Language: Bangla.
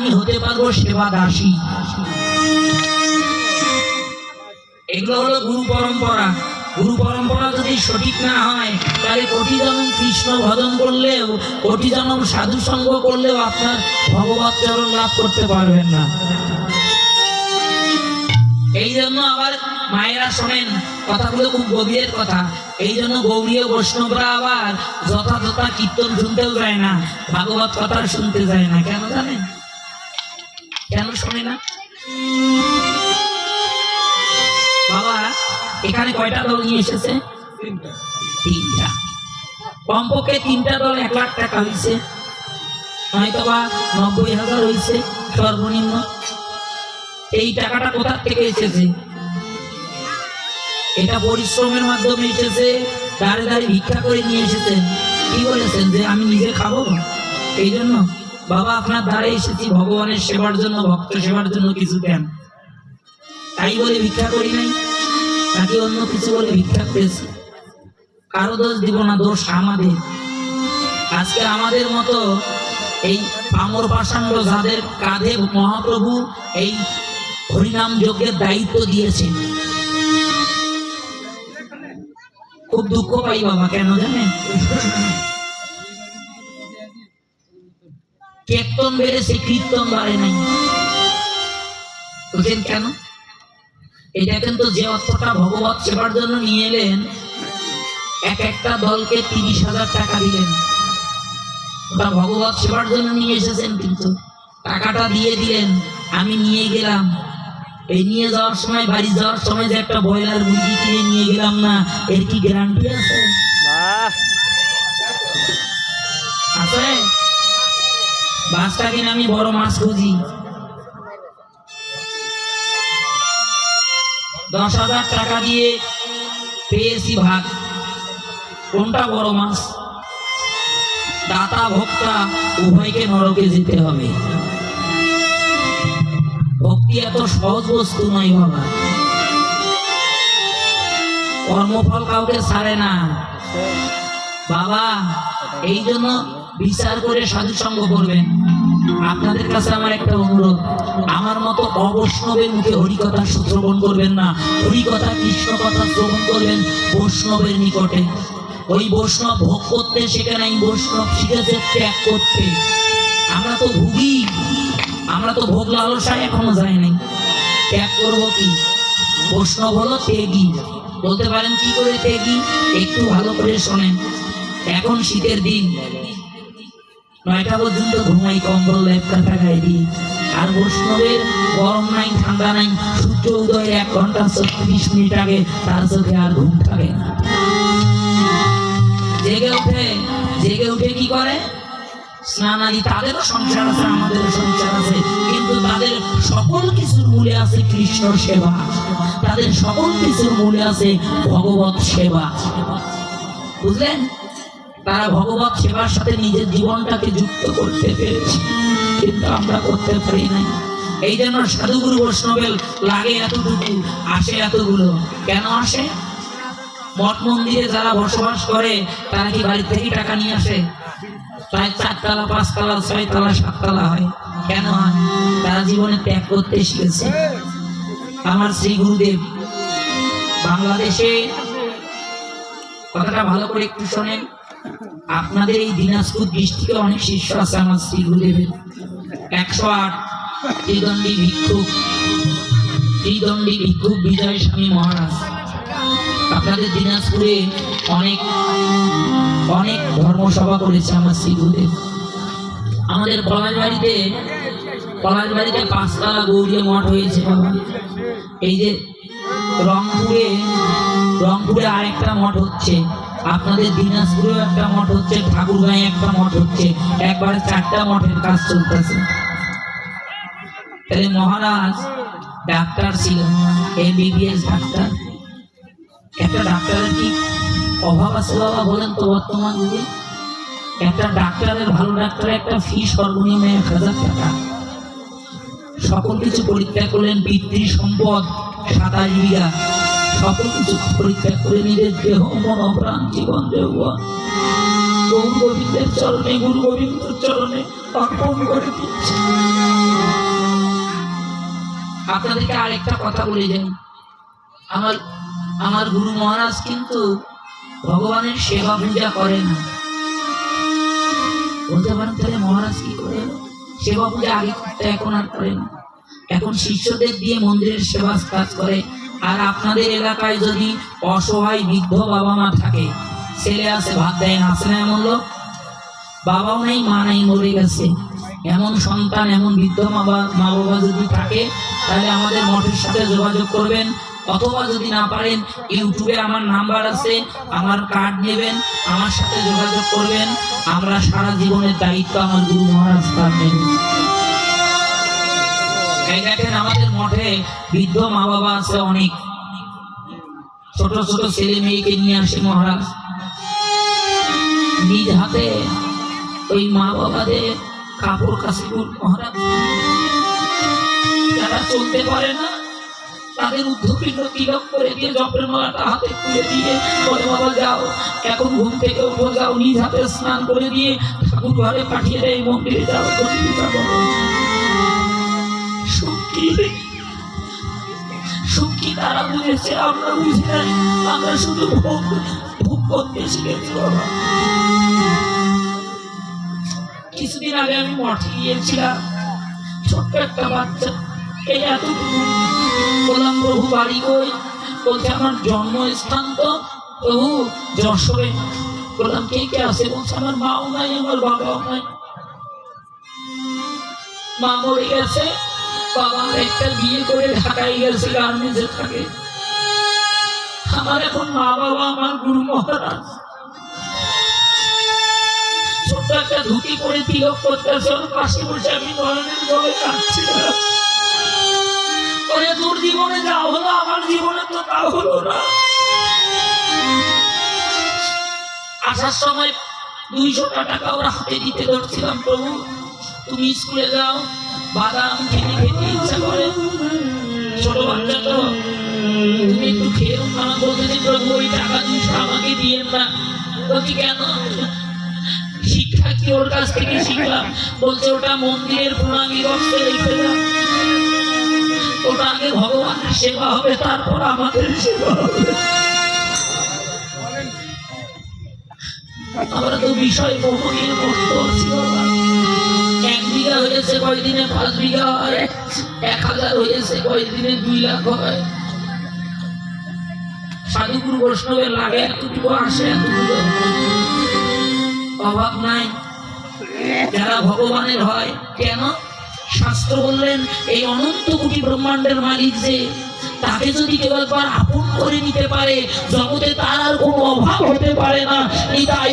আমি হতে পারব সেবা দাসী। এগুলো হলো গুরু পরম্পরা। গুরু পরম্পরা যদি সঠিক না হয়, তাহলে কোটি জনম কৃষ্ণ ভজন করলেও কোটি জনম সাধু সঙ্গ করলেও আপনার ভগবত চরণ লাভ করতে পারবেন না। এই জন্য আবার মায়েরা শোনেন, কথাগুলো খুব গভীরের কথা। এই জন্য গৌরীয় বৈষ্ণবরা আবার যথাযথ কীর্তন শুনতেও যায় না, ভাগবত কথা শুনতে যায় না, কেন জানেন? কেন শোনে না? বাবা, এখানে কয়টা দল নিয়ে এসেছে? তিনটা। কমপক্ষে তিনটা দল এক লাখ টাকা হয়েছে হয়তো বা নব্বই হাজার হয়েছে সর্বনিম্ন। এই টাকাটা কোথা থেকে এসেছে? এটা পরিশ্রমের মাধ্যমে এসেছে, দাঁড়ে দাঁড়িয়ে ভিক্ষা করে নিয়ে এসেছেন কি বলেছেন যে, আমি নিজে খাব? এই জন্য বাবা, আপনার দ্বারে এসেছি, ভগবানের সেবার জন্য, ভক্ত সেবার জন্য কিছু দেন। তাই বলে ভিক্ষা করি নাই নাকি অন্য কিছু বলে ভিক্ষা করেছি। কারও দোষ দিব না, দোষ আমাদের। আজকে আমাদের মতো এই পামর পাষাণ্ড যাদের কাঁধে মহাপ্রভু এই হরিনাম যজ্ঞের দায়িত্ব দিয়েছেন। খুব দুঃখ পাই বাবা, কেন জানেন? কীর্তন বেড়েছে কীর্তন বাড়ে নাই। বুঝলেন কেন? এটা কিন্তু যে অর্থটা ভগবত সেবার জন্য নিয়ে এলেন এক একটা দলকে তিরিশ হাজার টাকা দিলেন। ওটা ভগবত সেবার জন্য নিয়ে এসেছেন কিন্তু। টাকাটা দিয়ে দিলেন আমি নিয়ে গেলাম। এই নিয়ে যাওয়ার সময় বাড়ি যাওয়ার সময় যে একটা ব্রয়লার মুরগি কিনে নিয়ে গেলাম না এর কি গ্যারান্টি আছে? আছে? বাসটা কিনে আমি বড় মাছ খুঁজি। দশ হাজার টাকা দিয়ে পেয়েছি ভাগ কোনটা বড় মাছ? দাতা, ভোক্তা, উভয়কে নরকে যেতে হবে। ভক্তি এত সহজ বস্তু নয় বাবা। কর্মফল কাউকে ছাড়ে না। বাবা এই জন্য বিচার করে সাধু সঙ্গ করবেন। আপনাদের কাছে আমার একটা অনুরোধ। আমার মতো অবৈষ্ণবের মুখে হরিকথা শ্রবণ করবেন না। হরিকথা কৃষ্ণ কথা শ্রবণ করবেন বৈষ্ণবের নিকটে। ওই বৈষ্ণব ভোগ করতে শেখে নাই, বৈষ্ণব শিখেছে ত্যাগ করতে। আমরা তো ভুগি। আমরা তো ভোগ লালসায় এখনও যাই নাই। ত্যাগ করব কি? বৈষ্ণব হলো ত্যাগী। বলতে পারেন কি করে ত্যাগী? একটু ভালো করে শোনেন। এখন শীতের দিন। নয়টা পর্যন্ত ঘুমাই, কম্বল লেপটা টাকায় দিই। আর বৈষ্ণবের গরম নাই, ঠান্ডা নাই, সূর্য উদয়ের এক ঘণ্টা ছত্রিশ মিনিট আগে তার চোখে আর ঘুম থাকে না। জেগে উঠে জেগে উঠে কি করে? স্নান আদি, তাদেরও সংসার আছে, আমাদেরও সংসার আছে। কিন্তু তাদের সকল কিছুর মূলে আছে কৃষ্ণ সেবা। তাদের সকল কিছুর মূলে আছে ভগবত সেবা। বুঝলেন? তারা ভগবত সেবার সাথে নিজের জীবনটাকে যুক্ত করতে পেরেছে। কিন্তু আমরা করতে পারি নাই। এই জন্য সাধুগুরু বৈষ্ণবের লাগে এতটুকু, আসে এতগুলো। কেন আসে? মঠ মন্দিরে যারা বসবাস করে, তারা কি বাড়ি থেকে টাকা নিয়ে আসে? প্রায় চারতলা, পাঁচতলা, ছয়তলা, সাততলা হয়। কেন হয়? তারা জীবনে ত্যাগ করতে শিখেছে। আমার শ্রী গুরুদেব, বাংলাদেশে কথাটা ভালো করে একটু শোনেন। আপনাদের এই দিনাজপুর ডিস্ট্রিক্টে অনেক শিষ্য আছে আমার শ্রী গুরুদেবের একশো আট। ত্রিদণ্ডী ভিক্ষুক। ত্রিদণ্ডী ভিক্ষুক বিজয় স্বামী মহারাজ। আপনাদের দিনাজপুরে অনেক অনেক ধর্মসভা করেছে আমার শ্রী গুরুদেব আমাদের পলাশ বাড়িতে পলাশ বাড়িতে পাঁচতলা গৌরীয় মঠ হয়েছে এই যে রংপুরে রংপুরে আরেকটা মঠ হচ্ছে। আপনাদের দিনাজপুরেও একটা মঠ হচ্ছে, ঠাকুরগাঁয়ে একটা মঠ হচ্ছে। একবারে চারটা মঠের কাজ চলতেছে। তাহলে মহারাজ ডাক্তার ছিলেন এমবিবিএস ডাক্তার। একটা ডাক্তারের কি অভাব আছে বাবা বলেন তো বর্তমান যুগে? একটা ডাক্তারের, ভালো ডাক্তারের একটা ফি সর্বনিম্ন এক হাজার টাকা। সকল কিছু পরিত্যাগ করলেন পিতৃ সম্পদ সাতাশ বিঘা সকল কিছু করে নিজের দেহ, মন, প্রাণ, জীবন দেওয়া গৌর গোবিন্দের চরণে, গুরু চরণে অর্পণ করে দিচ্ছে। আপনাদেরকে আরেকটা কথা বলে যাই। আমার আমার গুরু মহারাজ কিন্তু ভগবানের সেবা পূজা করে না। বলতে পারেন তাহলে মহারাজ কি করে সেবা পূজা আগে করতে, এখন আর করে না। এখন শিষ্যদের দিয়ে মন্দিরের সেবা কাজ করে। আর আপনাদের এলাকায় যদি অসহায় বৃদ্ধ বাবা মা থাকে, ছেলে আছে, ভাত দেয় না, আছে না এমন লোক? বাবাও নেই, মা নেই, মরে গেছে। এমন সন্তান, এমন বৃদ্ধ মা মা বাবা যদি থাকে, তাহলে আমাদের মঠের সাথে যোগাযোগ করবেন। অথবা যদি না পারেন, ইউটিউবে আমার নাম্বার আছে, আমার কার্ড নেবেন, আমার সাথে যোগাযোগ করবেন। আমরা সারা জীবনের দায়িত্ব আমার গুরু মহারাজ এই দেখেন আমাদের মঠে বৃদ্ধ মা বাবা আছে অনেক। ছোট ছোট ছেলে মেয়েকে নিয়ে আসে মহারাজ। নিজ হাতে ওই মা বাবাদের কাপড় কাশিপুর মহারাজ। যারা চলতে পারে না, তাদের উদ্ধপিণ্ড তিলক করে দিয়ে জপের মালাটা হাতে তুলে দিয়ে বলে, বাবা, যাও। এখন ঘুম থেকে উঠো, যাও। নিজ হাতে স্নান করে দিয়ে ঠাকুর ঘরে পাঠিয়ে দেয় মন্দিরে যাও তারা বুঝেছে আমরা বুঝি আমরা শুধু ভোগ ভোগ করতে কিছুদিন আগে আমি মঠে গিয়েছিলাম, ছোট্ট একটা বাচ্চা এই এতটুকু? বললাম, প্রভু, বাড়ি কই? বলছে, আমার জন্মস্থান তো প্রভু যশোরে। বললাম কে কে আছে। বলছে, আমার মাও নাই, আমার বাবাও নাই। মা মরে গেছে বাবা একটা বিয়ে করে ঢাকায় গেছে গার্মেন্টসে থাকে। আমার এখন মা বাবা, আমার গুরু মহারাজ। পরে তোর জীবনে যা হলো, আমার জীবনে তো তা হলো না। আসার সময় দুইশো টাকা ওরা হাতে দিতে ধরছিলাম, প্রভু, তুমি স্কুলে যাও। বাদাম খেতে খেতে ইচ্ছা করে। ছোট বাচ্চা তো, তুমি একটু খেয়েও আমার বলতেছি প্রভু, ওই টাকা দুইশো আমাকে দিয়ে না। বলছি, কেন? শিক্ষা কি ওর কাছ থেকে শিখলাম? বলছে, ওটা মন্দিরের প্রণামী বক্সে রেখে দাও। ওটা আগে ভগবানের সেবা হবে, তারপর আমাদের সেবা আমরা তো বিষয় বহু নিয়ে মুক্ত আছি, বাবা। এক হয়েছে কয়দিনে পাঁচ বিঘা হয় এক হাজার হয়েছে কয়দিনে দুই লাখ হয়। সাধুগুরু বৈষ্ণবের লাগে, এতটুকু আসে, এতটুকু অভাব নাই। যারা ভগবানের হয়, কেন? শাস্ত্র বললেন, এই অনন্ত কোটি ব্রহ্মাণ্ডের মালিক যে, তাকে যদি কেউ একবার আপন করে নিতে পারে, জগতে তার আর কোনো অভাব হতে পারে না। এই তাই